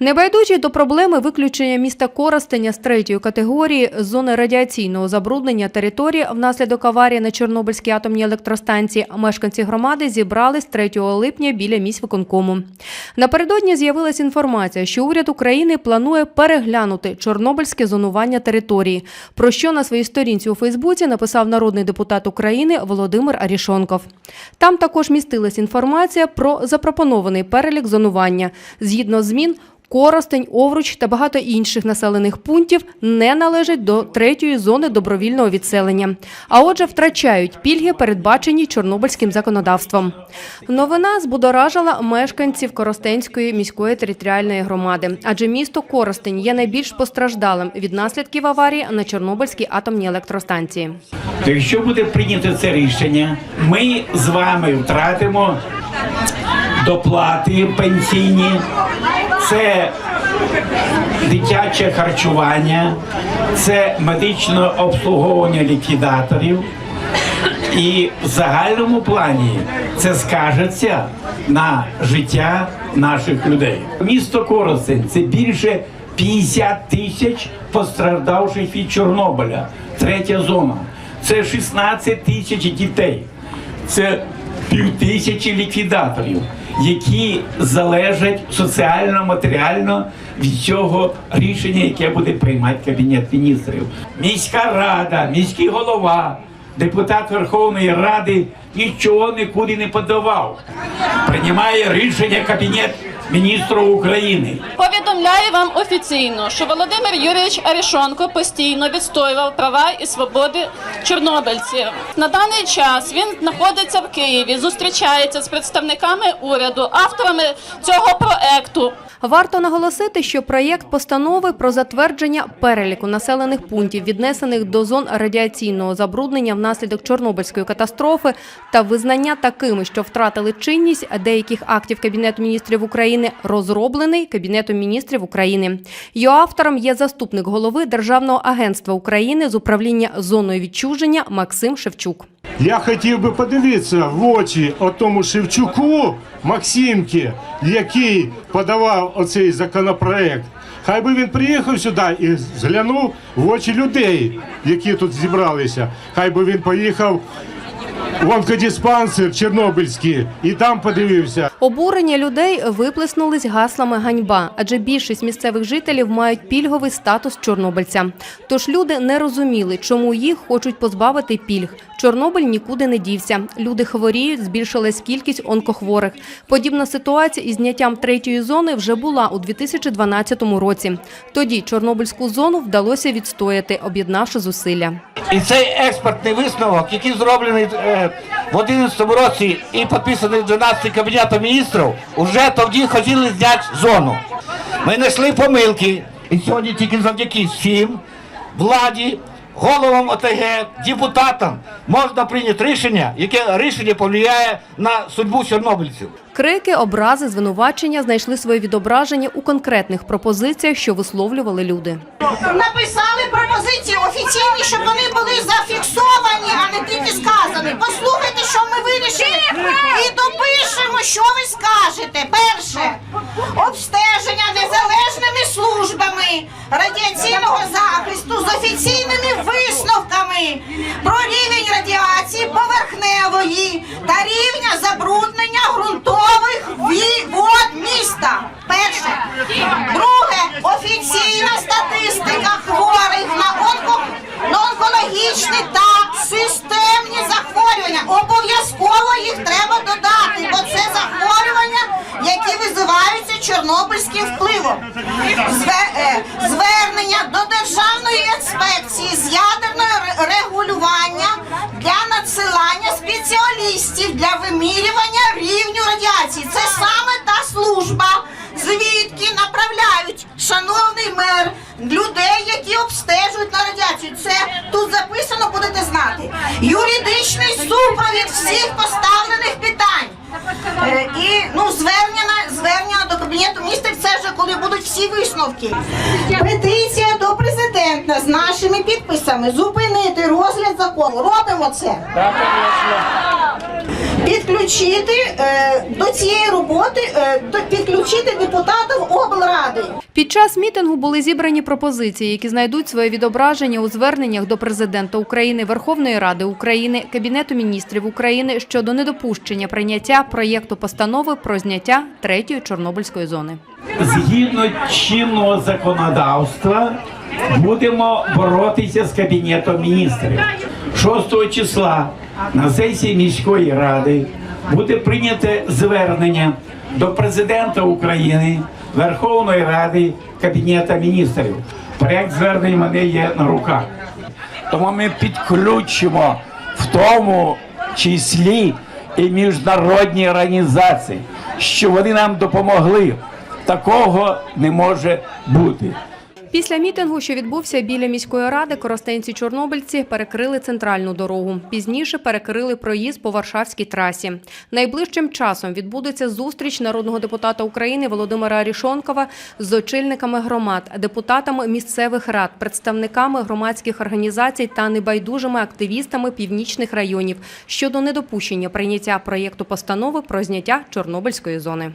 Небайдужі до проблеми виключення міста Коростеня з третьої категорії з зони радіаційного забруднення території внаслідок аварії на Чорнобильській атомній електростанції мешканці громади зібрались 3 липня біля місць виконкому. Напередодні з'явилася інформація, що уряд України планує переглянути чорнобильське зонування території, про що на своїй сторінці у Фейсбуці написав народний депутат України Володимир Арішонков. Там також містилась інформація про запропонований перелік зонування. Згідно змін, Коростень, Овруч та багато інших населених пунктів не належать до третьої зони добровільного відселення, а отже, втрачають пільги, передбачені чорнобильським законодавством. Новина збудоражила мешканців Коростенської міської територіальної громади, адже місто Коростень є найбільш постраждалим від наслідків аварії на Чорнобильській атомній електростанції. Якщо буде прийнято це рішення, ми з вами втратимо доплати пенсійні, це дитяче харчування, це медичне обслуговування ліквідаторів. І в загальному плані це скажеться на життя наших людей. Місто Коростень це більше 50 тисяч постраждавших від Чорнобиля. Третя зона. Це 16 тисяч дітей. Це півтисячі ліквідаторів, які залежать соціально, матеріально від цього рішення, яке буде приймати Кабінет міністрів. Міська рада, міський голова, депутат Верховної Ради нічого нікуди не подавав. Приймає рішення Кабінет міністрів України. Повідомляю вам офіційно, що Володимир Юрійович Арішонко постійно відстоював права і свободи чорнобильців. На даний час він знаходиться в Києві, зустрічається з представниками уряду, авторами цього проекту. Варто наголосити, що проєкт постанови про затвердження переліку населених пунктів, віднесених до зон радіаційного забруднення внаслідок Чорнобильської катастрофи та визнання такими, що втратили чинність деяких актів Кабінету міністрів України, розроблений Кабінетом міністрів України. Його автором є заступник голови Державного агентства України з управління зоною відчуження Максим Шевчук. Я хотів би подивитися в очі отому Шевчуку Максимки, який подавав оцей законопроект. Хай би він приїхав сюди і зглянув в очі людей, які тут зібралися. Хай би він поїхав в онкодиспансер Чорнобильський і там подивився. Обурення людей виплеснулись гаслами ганьба, адже більшість місцевих жителів мають пільговий статус чорнобильця. Тож люди не розуміли, чому їх хочуть позбавити пільг. Чорнобиль нікуди не дівся. Люди хворіють, збільшилась кількість онкохворих. Подібна ситуація із зняттям третьої зони вже була у 2012 році. Тоді Чорнобильську зону вдалося відстояти, об'єднавши зусилля. І цей експертний висновок, який зроблений е, в 2011 році і підписаний 12 Кабінетом міністрів, вже тоді хотіли зняти зону. Ми знайшли помилки, і сьогодні тільки завдяки всім владі, головам ОТГ, депутатам можна прийняти рішення, яке рішення повлияє на судьбу чорнобильців. Крики, образи, звинувачення знайшли своє відображення у конкретних пропозиціях, що висловлювали люди. написали пропозиції офіційні, щоб вони були зафіксовані, а не тільки сказані. Послухайте, що ми вирішили, і допишемо, що ви скажете. Перше обстеження радіаційного захисту з офіційними висновками про рівень радіації поверхневої та рівня забруднення ґрунтових вод міста. Перше. Друге офіційна статистика чорнобильським впливом. Зве- е, висновки. Петиція до президента з нашими підписами зупинити розгляд закону. Робимо це. Підключити е, до цієї роботи, е, підключити депутатів облради. Під час мітингу були зібрані пропозиції, які знайдуть своє відображення у зверненнях до президента України, Верховної Ради України, Кабінету міністрів України щодо недопущення прийняття проєкту постанови про зняття третьої Чорнобильської зони. Згідно чинного законодавства будемо боротися з Кабінетом міністрів. 6 числа на сесії міської ради буде прийняте звернення до президента України, Верховної Ради, Кабінета міністрів. Проект звернень мене є на руках. Тому ми підключимо в тому числі і міжнародні організації, що вони нам допомогли. Такого не може бути. Після мітингу, що відбувся біля міської ради, коростенці-чорнобильці перекрили центральну дорогу. Пізніше перекрили проїзд по Варшавській трасі. Найближчим часом відбудеться зустріч народного депутата України Володимира Арішонкова з очільниками громад, депутатами місцевих рад, представниками громадських організацій та небайдужими активістами північних районів щодо недопущення прийняття проєкту постанови про зняття Чорнобильської зони.